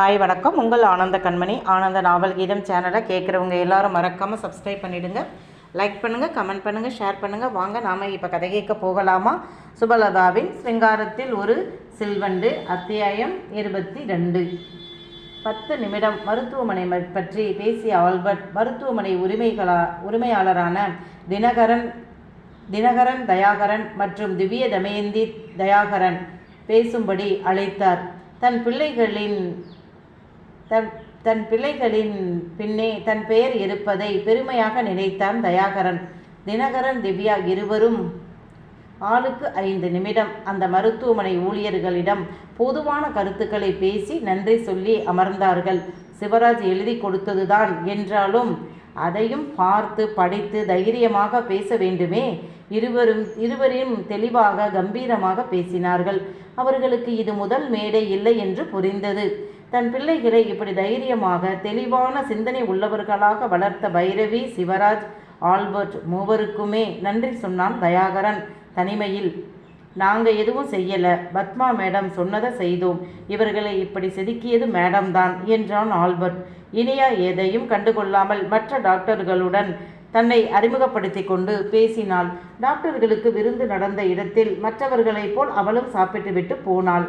Hi வணக்கம். உங்கள் ஆனந்த கண்மணி. ஆனந்த நாவல் கீதம் சேனலை கேட்குறவங்க எல்லாரும் மறக்காமல் சப்ஸ்கிரைப் பண்ணிவிடுங்க லைக் பண்ணுங்கள் கமெண்ட் பண்ணுங்கள் ஷேர் பண்ணுங்கள் வாங்க நாம் இப்போ கதை கேட்க போகலாமா? சுபலதாவின் சிங்காரத்தில் ஒரு சில்வண்டு அத்தியாயம் இருபத்தி ரெண்டு. பத்து நிமிடம் மருத்துவமனை பற்றி பேசிய ஆல்பர்ட் மருத்துவமனை உரிமைகளா உரிமையாளரான தினகரன் தினகரன் தயாகரன் மற்றும் திவ்ய தமயந்தி தயாகரன் பேசும்படி அழைத்தார். தன் பிள்ளைகளின் தன் தன் பிள்ளைகளின் பின்னே தன் பெயர் இருப்பதை பெருமையாக நினைத்தான் தயாகரன். தினகரன் திவ்யா இருவரும் ஆளுக்கு ஐந்து நிமிடம். அந்த மருத்துவமனை ஊழியர்களிடம் பொதுவான கருத்துக்களை பேசி நன்றி சொல்லி அமர்ந்தார்கள். சிவராஜ் எழுதி கொடுத்ததுதான் என்றாலும் அதையும் பார்த்து படித்து தைரியமாக பேச வேண்டுமே. இருவரும் இருவரையும் தெளிவாக கம்பீரமாக பேசினார்கள். அவர்களுக்கு இது முதல் மேடை இல்லை என்று புரிந்தது. தன் பிள்ளைகளை இப்படி தைரியமாக தெளிவான சிந்தனை உள்ளவர்களாக வளர்த்த பைரவி சிவராஜ் ஆல்பர்ட் மூவருக்குமே நன்றி சொன்னான் தயாகரன் தனிமையில். நாங்கள் எதுவும் செய்யலை. பத்மா மேடம் சொன்னதை செய்தோம். இவர்களை இப்படி செதுக்கியது மேடம் தான் என்றான் ஆல்பர்ட். இனியா எதையும் கண்டுகொள்ளாமல் மற்ற டாக்டர்களுடன் தன்னை அறிமுகப்படுத்தி கொண்டு பேசினாள். டாக்டர்களுக்கு விருந்து நடந்த இடத்தில் மற்றவர்களைப் போல் அவளும் சாப்பிட்டுவிட்டு போனாள்.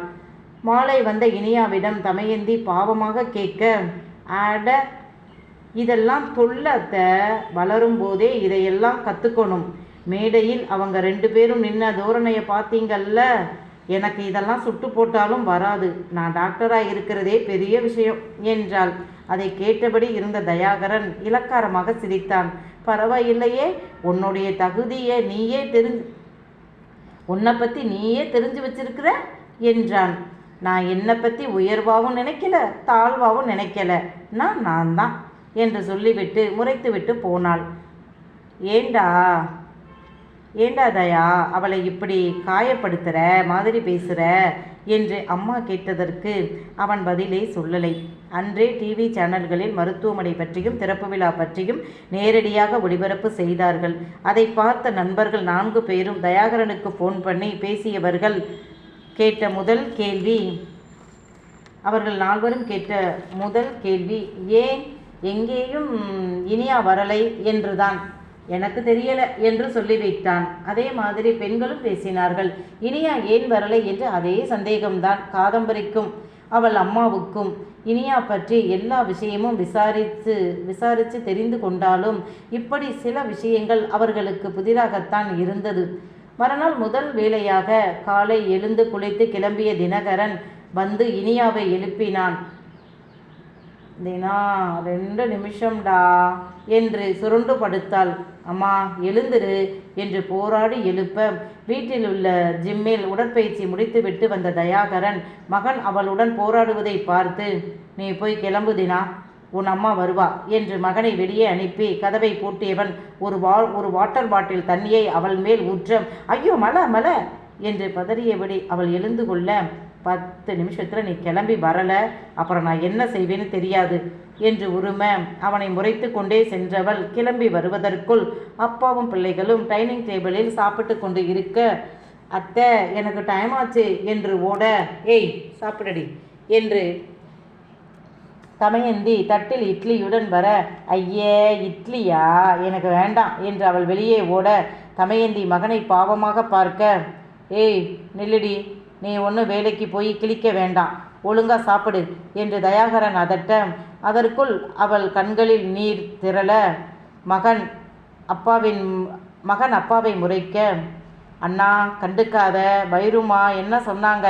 மாலை வந்த இனியாவிடம் தமையந்தி பாவமாக கேட்க அட இதெல்லாம் தொல்லத்த வளரும் போதே இதையெல்லாம் கற்றுக்கணும் மேடையில் அவங்க ரெண்டு பேரும் நின்ன தோரணையை பார்த்தீங்கல்ல? எனக்கு இதெல்லாம் சுட்டு போட்டாலும் வராது. நான் டாக்டராக இருக்கிறதே பெரிய விஷயம் என்றாள். அதை கேட்டபடி இருந்த தயாகரன் இலக்காரமாக சிரித்தான். பரவாயில்லையே உன்னுடைய தகுதியை நீயே தெரிஞ்சு உன்னை பற்றி நீயே தெரிஞ்சு வச்சிருக்கிற? என்றான். நான் என்னை பற்றி உயர்வாகவும் நினைக்கல தாழ்வாகவும் நினைக்கல. நான் நான் தான் என்று சொல்லிவிட்டு முறைத்துவிட்டு போனாள். ஏண்டா? ஏண்டா தயா? அவளை இப்படி காயப்படுத்துகிற மாதிரி பேசுகிற என்று அம்மா கேட்டதற்கு அவன் பதிலே சொல்லலை. அன்றே டிவி சேனல்களில் மருத்துவமனை பற்றியும் திறப்பு விழா பற்றியும் நேரடியாக ஒளிபரப்பு செய்தார்கள். அதை பார்த்த நண்பர்கள் நான்கு பேரும் தயாகரனுக்கு ஃபோன் பண்ணி பேசியவர்கள் கேட்ட முதல் கேள்வி. அவர்கள் நால்வரும் கேட்ட முதல் கேள்வி ஏன் எங்கேயும் இனியா வரலை என்றுதான்? எனக்கு தெரியல என்று சொல்லிவிட்டான் அதே மாதிரி பெண்களும் பேசினார்கள் இனியா ஏன் வரலை என்று அதே சந்தேகம்தான். காதம்பரிக்கும் அவள் அம்மாவுக்கும். இனியா பற்றி எல்லா விஷயமும் விசாரித்து விசாரித்து தெரிந்து கொண்டாலும் இப்படி சில விஷயங்கள் அவர்களுக்கு புதிராகத்தான் இருந்தது. மறுநாள் முதல் வேளையாக காலை எழுந்து குளித்து கிளம்பிய தினகரன் வந்து இனியாவை எழுப்பினான். தினா ரெண்டு நிமிஷம்டா என்று சுருண்டு படுத்தாள். அம்மா எழுந்திரு என்று போராடி எழுப்ப வீட்டில் உள்ள ஜிம்மில் உடற்பயிற்சி முடித்துவிட்டு வந்த தயாகரன் மகன் அவளுடன் போராடுவதை பார்த்து நீ போய் கிளம்பு தினா. உன் அம்மா வருவா என்று மகனை வெளியே அனுப்பி கதவை பூட்டியவன் ஒரு வா ஒரு வாட்டர் பாட்டில் தண்ணியை அவள் மேல் ஊற்ற ஐயோ மலை மலை என்று பதறியபடி அவள் எழுந்து கொள்ள பத்து நிமிஷத்தில் நீ கிளம்பி வரல அப்புறம் நான் என்ன செய்வேன்னு தெரியாது என்று உரும அவனை முறைத்து கொண்டே சென்றவள் கிளம்பி வருவதற்குள் அப்பாவும் பிள்ளைகளும் டைனிங் டேபிளில் சாப்பிட்டு கொண்டு இருக்க அத்தை எனக்கு டைம் ஆச்சு என்று ஓட ஏய் சாப்பிடடி என்று தமயந்தி தட்டில் இட்லியுடன் வர ஐயே இட்லியா? எனக்கு வேண்டாம் என்று அவள் வெளியே ஓட தமயந்தி மகனை பாவமாக பார்க்க ஏய் நில்லுடி நீ ஒன்று வேலைக்கு போய் கிழிக்க வேண்டாம் ஒழுங்கா சாப்பிடு என்று தயாகரன் அதட்ட அதற்குள் அவள் கண்களில் நீர் திரள மகன் அப்பாவின் மகன் அப்பாவை முறைக்க அண்ணா கண்டுக்காத பைருமா என்ன சொன்னாங்க?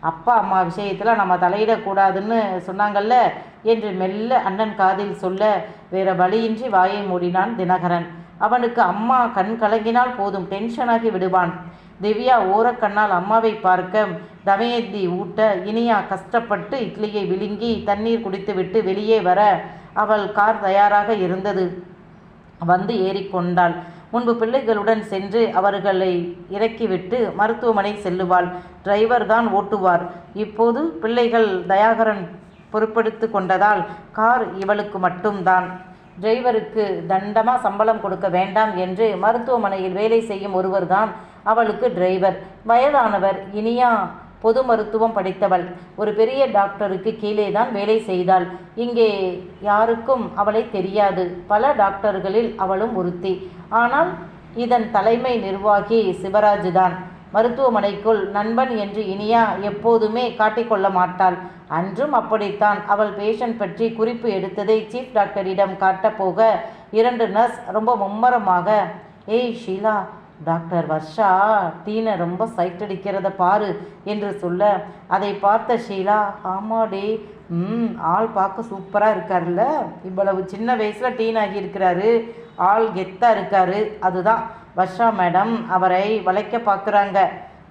அப்பா அம்மா விஷயத்தில் நம்ம தலையிடக்கூடாதுன்னு சொன்னாங்கல்ல? என்று மெல்ல அண்ணன் காதில் சொல்ல வேற வழியின்றி வாயை மூடினான் தினகரன். அவனுக்கு அம்மா கண் கலங்கினால் போதும் டென்ஷனாகி விடுவான். திவ்யா ஓரக்கண்ணால் அம்மாவை பார்க்க தமயந்தி ஊட்ட இனியா கஷ்டப்பட்டு இட்லியை விழுங்கி தண்ணீர் குடித்துவிட்டு வெளியே வர அவள் கார் தயாராக இருந்தது. வந்து ஏறிக்கொண்டாள். முன்பு பிள்ளைகளுடன் சென்று அவர்களை இறக்கிவிட்டு மருத்துவமனை செல்லுவாள். டிரைவர் தான் ஓட்டுவார். இப்போது பிள்ளைகள் தயாகரன் பொறுப்படுத்து கொண்டதால் கார் இவளுக்கு மட்டும்தான். டிரைவருக்கு தண்டமாக சம்பளம் கொடுக்க வேண்டாம் என்று மருத்துவமனையில் வேலை செய்யும் ஒருவர்தான் அவளுக்கு டிரைவர். வயதானவர் இனியா பொது மருத்துவம் படித்தவள். ஒரு பெரிய டாக்டருக்கு கீழே தான் வேலை செய்தாள். இங்கே யாருக்கும் அவளை தெரியாது. பல டாக்டர்களில் அவளும் ஒருத்தி. ஆனால் இதன் தலைமை நிர்வாகி சிவராஜ் தான். மருத்துவமனைக்குள் நண்பன் என்று இனியா எப்போதுமே காட்டிக்கொள்ள மாட்டாள். அன்றும் அப்படித்தான். அவள் பேஷண்ட் பற்றி குறிப்பு எடுத்ததை சீஃப் டாக்டரிடம் காட்டப்போக இரண்டு நர்ஸ் ரொம்ப மும்மரமாக ஏய் ஷீலா டாக்டர் வர்ஷா டீனை ரொம்ப சைட் அடிக்கிறத பாரு என்று சொல்ல அதை பார்த்த ஷீலா ஆமாடி ம் ஆள் பார்க்க சூப்பராக இருக்கார்ல இவ்வளவு சின்ன வயசில் டீன் ஆகி இருக்கிறாரு ஆள் கெத்தாக இருக்காரு. அதுதான் வர்ஷா மேடம் அவரை வளைக்க பார்க்குறாங்க.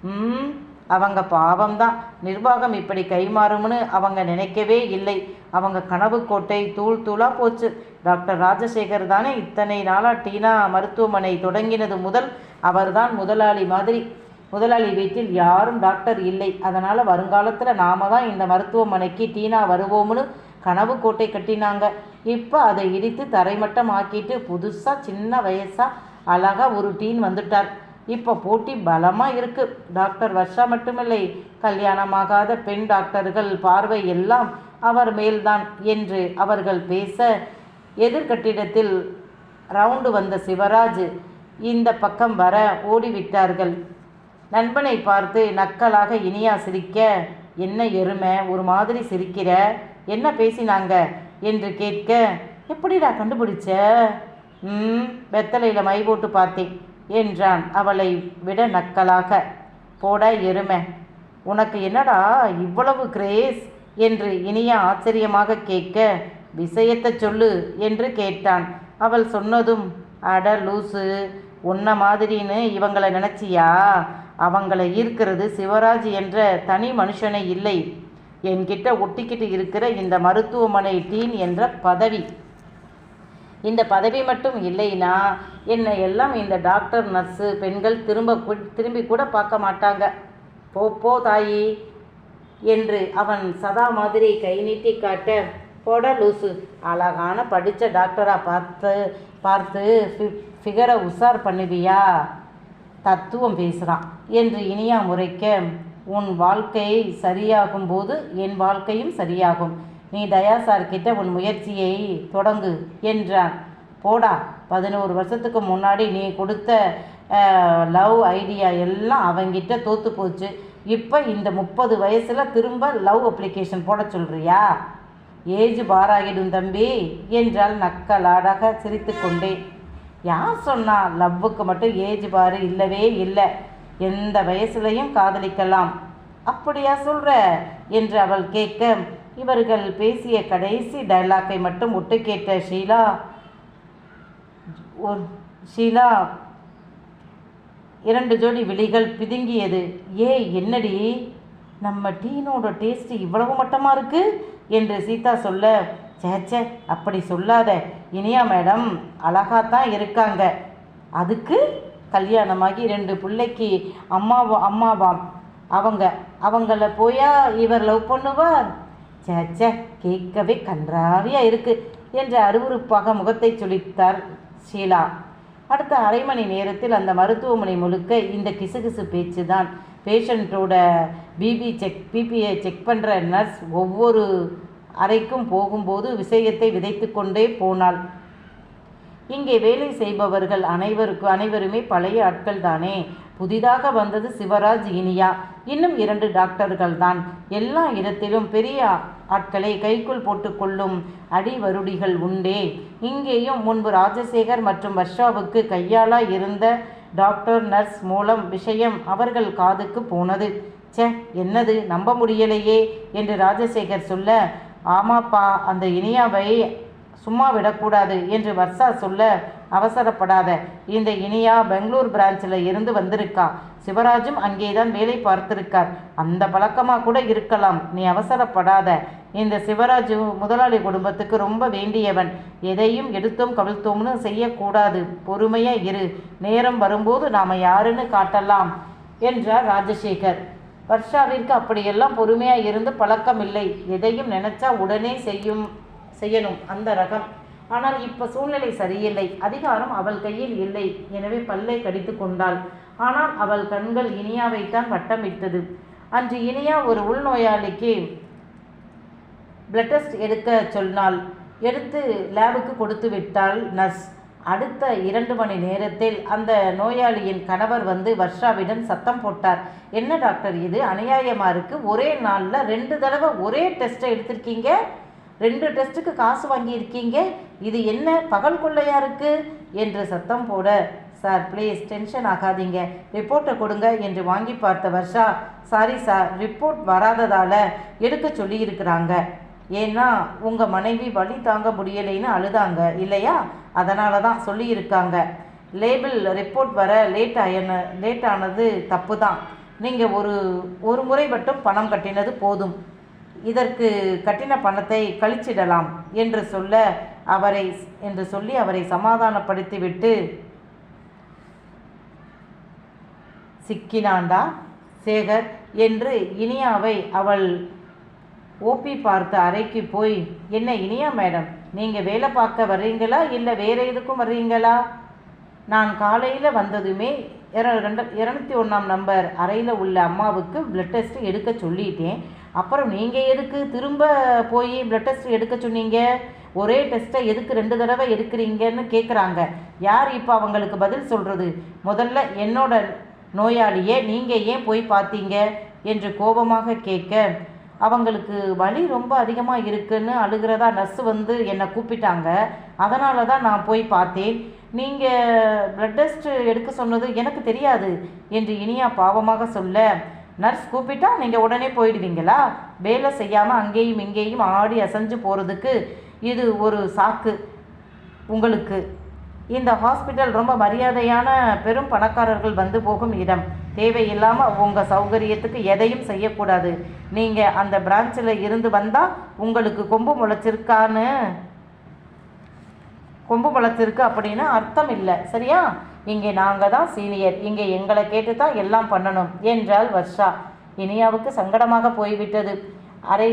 ம் அவங்க பாவம்தான். நிர்வாகம் இப்படி கைமாறும்னு அவங்க நினைக்கவே இல்லை. அவங்க கனவு கோட்டை தூள் தூளாக போச்சு. டாக்டர் ராஜசேகர் தானே இத்தனை நாளாக டீனா மருத்துவமனை தொடங்கினது முதல் அவர்தான் முதலாளி மாதிரி. முதலாளி வீட்டில் யாரும் டாக்டர் இல்லை. அதனால் வருங்காலத்தில் நாம தான் இந்த மருத்துவமனைக்கு டீனா வருவோம்னு கனவு கோட்டை கட்டினாங்க. இப்போ அதை இடித்து தரைமட்டம் ஆக்கிட்டு புதுசாக சின்ன வயசாக அழகாக ஒரு டீன் வந்துட்டார். இப்போ போட்டி பலமாக இருக்குது டாக்டர் வர்ஷா மட்டுமில்லை கல்யாணமாகாத பெண் டாக்டர்கள் பார்வை எல்லாம் அவர் மேல்தான் என்று அவர்கள் பேச எதிர்கட்டிடத்தில் ரவுண்டு வந்த சிவராஜ் இந்த பக்கம் வர ஓடிவிட்டார்கள். நண்பனை பார்த்து நக்கலாக இனியா சிரிக்க என்ன எருமை ஒரு மாதிரி சிரிக்கிற? என்ன பேசினாங்க? என்று கேட்க எப்படிடா கண்டுபிடிச்ச? ம் வெத்தலையில் மை போட்டு பார்த்தேன். என்றான் அவளை விட நக்கலாக. போட எருமை உனக்கு என்னடா இவ்வளவு கிரேஸ்? என்று இனிய ஆச்சரியமாக கேட்க விஷயத்தை சொல்லு என்று கேட்டான். அவள் சொன்னதும் அட லூசு உன்ன மாதிரின்னு இவங்களை நினச்சியா? அவங்களை ஈர்க்கிறது சிவராஜ் என்ற தனி மனுஷனை இல்லை. என்கிட்ட ஒட்டிக்கிட்டு இருக்கிற இந்த மருத்துவமனை டீன் என்ற பதவி. இந்த பதவி மட்டும் இல்லைன்னா என்னை எல்லாம் இந்த டாக்டர் நர்ஸு பெண்கள் திரும்ப திரும்பி கூட பார்க்க மாட்டாங்க. போ போ தாயி என்று அவன் சதா மாதிரி கை நீட்டி காட்ட போட லூசு. அழகான படித்த டாக்டராக பார்த்து பார்த்து ஃபி- ஃபிகரை உஷார் பண்ணுவியா? தத்துவம் பேசுகிறான் என்று இனியா முறைக்க உன் வாழ்க்கை சரியாகும் போது என் வாழ்க்கையும் சரியாகும். நீ தயாசார் கிட்ட உன் முயற்சியை தொடங்கு என்றான். போடா பதினோரு வருஷத்துக்கு முன்னாடி நீ கொடுத்த லவ் ஐடியா எல்லாம் அவங்கிட்ட தோத்து போச்சு. இப்போ இந்த முப்பது வயசில் திரும்ப லவ் அப்ளிகேஷன் போட சொல்றியா? ஏஜ் பாராகிடும் தம்பி என்றால் நக்கலாடாக சிரித்துக்கொண்டே யார் சொன்னா லவ்வுக்கு மட்டும் ஏஜ் பாரு இல்லவே இல்லை. எந்த வயசுலையும் காதலிக்கலாம். அப்படியா சொல்கிற என்று அவள் கேட்க இவர்கள் பேசிய கடைசி டைலாக்கை மட்டும் ஒட்டு கேட்ட ஷீலா ஒரு ஷீலா இரண்டு ஜோடி விழிகள் பிதுங்கியது. ஏ என்னடி? நம்ம டீனோட டேஸ்ட் இவ்வளவு மட்டமாக இருக்குது என்று சீதா சொல்ல சேச்சே அப்படி சொல்லாத. இனியா மேடம் அழகாத்தான் இருக்காங்க. அதுக்கு கல்யாணமாகி ரெண்டு பிள்ளைக்கு அம்மாவா அம்மாவாம். அவங்க அவங்கள போயா இவர் லவ் பண்ணுவார்? சேச்சே கேட்கவே கன்றாவியாக இருக்கு என்று அருவருப்பாக முகத்தை சுழித்தார் ஷீலா. அடுத்த அரை மணி நேரத்தில் அந்த மருத்துவமனை முழுக்க இந்த கிசுகிசு பேச்சு தான் பேஷண்ட்டோட பிபி செக் பிபியை செக் பண்ணுற நர்ஸ் ஒவ்வொரு அறைக்கும் போகும்போது விஷயத்தை விதைத்து கொண்டே போனாள். இங்கே வேலை செய்பவர்கள் அனைவருக்கு அனைவருமே பழைய ஆட்கள் தானே புதிதாக வந்தது சிவராஜ் இனியா. இன்னும் இரண்டு டாக்டர்கள் தான் எல்லா இடத்திலும் பெரிய ஆட்களை கைக்குள் போட்டுக்கொள்ளும் அடிவருடிகள் உண்டே. இங்கேயும் முன்பு ராஜசேகர் மற்றும் வர்ஷாவுக்கு கையாளா இருந்த டாக்டர் நர்ஸ் மூலம் விஷயம் அவர்கள் காதுக்கு போனது. சே என்னது? நம்ப முடியலையே என்று ராஜசேகர் சொல்ல ஆமாப்பா அந்த இனியாவை சும்மா விடக்கூடாது என்று வர்ஷா சொல்ல அவசரப்படாத. இந்த இனியா பெங்களூர் பிரான்ச்சில் இருந்து வந்திருக்கா. சிவராஜும் அங்கேதான் வேலை பார்த்திருக்கார். அந்த பழக்கமாக கூட இருக்கலாம். நீ அவசரப்படாத. இந்த சிவராஜு முதலாளி குடும்பத்துக்கு ரொம்ப வேண்டியவன். எதையும் எடுத்தோம் கவிழ்த்தோம்னு செய்யக்கூடாது. பொறுமையாக இரு. நேரம் வரும்போது நாம் யாருன்னு காட்டலாம் என்றார் ராஜசேகர். வர்ஷாவிற்கு அப்படியெல்லாம் பொறுமையாக இருந்து பழக்கம் இல்லை எதையும் நினைச்சா உடனே செய்யும் செய்யணும். அந்த ரகம். ஆனால் இப்ப சூழ்நிலை சரியில்லை. அதிகாரம் அவள் கையில் இல்லை. எனவே பல்லை கடித்து கொண்டாள். ஆனால் அவள் கண்கள் இனியாவைத்தான் வட்டமிட்டது. அன்று இனியா ஒரு உள்நோயாளிக்கு பிளட் டெஸ்ட் எடுக்க சொன்னால் எடுத்து லேபுக்கு கொடுத்து விட்டாள் நர்ஸ் அடுத்த இரண்டு மணி நேரத்தில் அந்த நோயாளியின் கணவர் வந்து வர்ஷாவிடம் சத்தம் போட்டார். என்ன டாக்டர் இது? அநியாயமா இருக்கு? ஒரே நாளில் ரெண்டு தடவை ஒரே டெஸ்ட்டை எடுத்திருக்கீங்க? ரெண்டு டெஸ்ட்டுக்கு காசு வாங்கியிருக்கீங்க? இது என்ன பகல் கொள்ளையா இருக்கு? என்று சத்தம் போட சார் ப்ளீஸ் டென்ஷன் ஆகாதீங்க. ரிப்போர்ட்டை கொடுங்க என்று வாங்கி பார்த்த வர்ஷா சாரி சார் ரிப்போர்ட் வராததால் எடுக்க சொல்லியிருக்கிறாங்க. ஏன்னா உங்கள் மனைவி வழி தாங்க முடியலைன்னு அழுதாங்க இல்லையா? அதனால தான் சொல்லியிருக்காங்க. லேபிள் ரிப்போர்ட் வர லேட் ஆயன லேட் ஆனது தப்பு தான் நீங்கள் ஒரு ஒரு முறை மட்டும் பணம் கட்டினது போதும். இதற்கு கட்டின பணத்தை கழிச்சிடலாம் என்று சொல்ல அவரை என்று சொல்லி அவரை சமாதானப்படுத்திவிட்டு சிக்கினாண்டா? சேகர் என்று இனியாவை அவள் ஓப்பி பார்த்த அறைக்கு போய் என்ன இனியா மேடம் நீங்கள் வேலை பார்க்க வர்றீங்களா? இல்லை வேறு எதுக்கும் வர்றீங்களா? நான் காலையில் வந்ததுமே இர ரெண்ட இரநூத்தி ஒன்றாம் நம்பர் அறையில் உள்ள அம்மாவுக்கு பிளட் டெஸ்ட் எடுக்க சொல்லிட்டேன். அப்புறம் நீங்கள் எதுக்கு திரும்ப போய் பிளட் டெஸ்ட் எடுக்க சொன்னீங்க? ஒரே டெஸ்ட்டை எதுக்கு ரெண்டு தடவை எடுக்கிறீங்கன்னு கேட்குறாங்க யார் இப்போ அவங்களுக்கு பதில் சொல்கிறது முதல்ல என்னோட நோயாளியே நீங்கள் ஏன் போய் பார்த்தீங்க? என்று கோபமாக கேட்க அவங்களுக்கு வலி ரொம்ப அதிகமாக இருக்குன்னு அழுகிறதா நர்ஸு வந்து என்னை கூப்பிட்டாங்க. அதனால தான் நான் போய் பார்த்தேன். நீங்கள் பிளட் டெஸ்ட் எடுக்க சொன்னது எனக்கு தெரியாது என்று இனியா பாவமாக சொல்ல நர்ஸ் கூப்பிட்டா நீங்கள் உடனே போயிடுவீங்களா? வேலை செய்யாமல் அங்கேயும் இங்கேயும் ஆடி அசைஞ்சு போகிறதுக்கு இது ஒரு சாக்கு உங்களுக்கு. இந்த ஹாஸ்பிட்டல் ரொம்ப மரியாதையான பெரும் பணக்காரர்கள் வந்து போகும் இடம். தேவையில்லாமல் உங்கள் சௌகரியத்துக்கு எதையும் செய்யக்கூடாது. நீங்கள் அந்த பிரான்ச்சில் இருந்து வந்தால் உங்களுக்கு கொம்பு முளைச்சிருக்கான்னு. கொம்பு முளைச்சிருக்கு அப்படின்னு அர்த்தம் இல்லை. சரியா? இங்கே நாங்கள் தான் சீனியர். இங்கே எங்களை கேட்டு தான் எல்லாம் பண்ணணும் என்றால் வர்ஷா. இனியாவுக்கு சங்கடமாக போய்விட்டது. அரை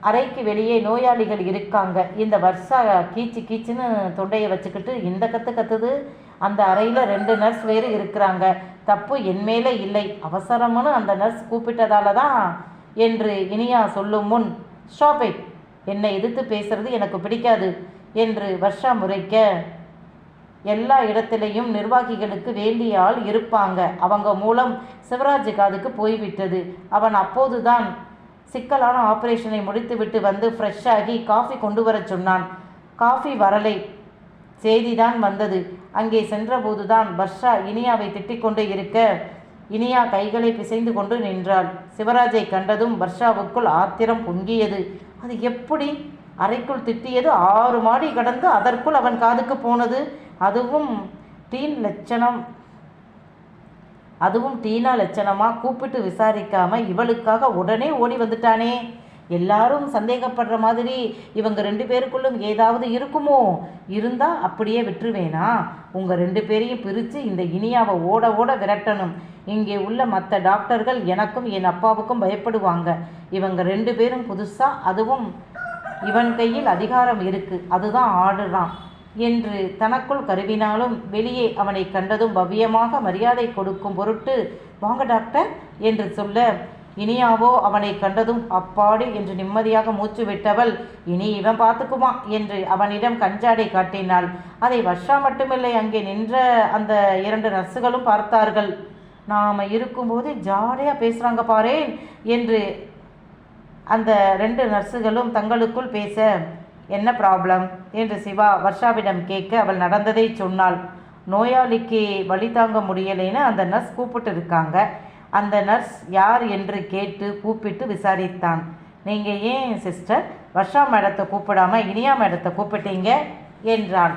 அறைக்கு வெளியே நோயாளிகள் இருக்காங்க. இந்த வருஷா கீச்சு கீச்சுன்னு தொண்டையை வச்சுக்கிட்டு இந்த கற்று கத்துது. அந்த அறையில் ரெண்டு நர்ஸ் வேறு இருக்கிறாங்க. தப்பு என் மேலே இல்லை. அவசரம்னு அந்த நர்ஸ் கூப்பிட்டதால தான் என்று இனியா சொல்லும் முன் ஸ்டாப் என்னை எதிர்த்து பேசுறது எனக்கு பிடிக்காது என்று வர்ஷா முறைக்க எல்லா இடத்திலையும் நிர்வாகிகளுக்கு வேண்டிய ஆள் இருப்பாங்க. அவங்க மூலம் சிவராஜ் காதுக்கு போய்விட்டது. அவன் அப்போதுதான் சிக்கலான ஆபரேஷனை முடித்துவிட்டு வந்து ஃப்ரெஷ்ஷாகி காஃபி கொண்டு வரச் சொன்னான். காஃபி வரலை. செய்திதான் வந்தது. அங்கே சென்றபோதுதான் பர்ஷா இனியாவை திட்டிக்கொண்டு இருக்க இனியா கைகளை பிசைந்து கொண்டு நின்றாள். சிவராஜை கண்டதும் பர்ஷாவுக்குள் ஆத்திரம் பொங்கியது. அது எப்படி? அறைக்குள் திட்டியது ஆறு மாடி கடந்து அதற்குள் அவன் காதுக்கு போனது. அதுவும் டீன் லட்சணம். அதுவும் டீனா லட்சணமா கூப்பிட்டு விசாரிக்காம இவளுக்காக உடனே ஓடி வந்துட்டானே. எல்லாரும் சந்தேகப்படுற மாதிரி இவங்க ரெண்டு பேருக்குள்ளும் ஏதாவது இருக்குமோ? இருந்தா அப்படியே விட்டுருவேனா? உங்க ரெண்டு பேரையும் பிரித்து இந்த இனியாவை ஓட ஓட விரட்டணும். இங்கே உள்ள மற்ற டாக்டர்கள் எனக்கும் என் அப்பாவுக்கும் பயப்படுவாங்க. இவங்க ரெண்டு பேரும் புதுசா அதுவும் இவன் கையில் அதிகாரம் இருக்கு. அதுதான் ஆடுறான் என்று தனக்குள் கருவினாலும் வெளியே அவனை கண்டதும் பவ்யமாக மரியாதை கொடுக்கும் பொருட்டு வாங்க டாக்டர் என்று சொல்ல இனியாவோ அவனை கண்டதும் அப்பாடு என்று நிம்மதியாக மூச்சு விட்டவள் இனி இவன் பார்த்துக்குமா என்று அவனிடம் கஞ்சாடை காட்டினாள். அதை வர்ஷா மட்டுமில்லை அங்கே நின்ற அந்த இரண்டு நர்ஸுகளும் பார்த்தார்கள். நாம் இருக்கும்போது ஜாலியாக பேசுகிறாங்க பாரேன் என்று அந்த ரெண்டு நர்ஸுகளும் தங்களுக்குள் பேச என்ன ப்ராப்ளம் என்று சிவா வர்ஷாவிடம் கேட்க அவள் நடந்ததை சொன்னாள். நோயாளிக்கு வழி தாங்க முடியலைன்னு அந்த நர்ஸ் கூப்பிட்டு இருக்காங்க. அந்த நர்ஸ் யார் என்று கேட்டு கூப்பிட்டு விசாரித்தான். நீங்கள் ஏன் சிஸ்டர் வர்ஷா மேடத்தை கூப்பிடாம இனியா மேடத்தை கூப்பிட்டீங்க? என்றான்.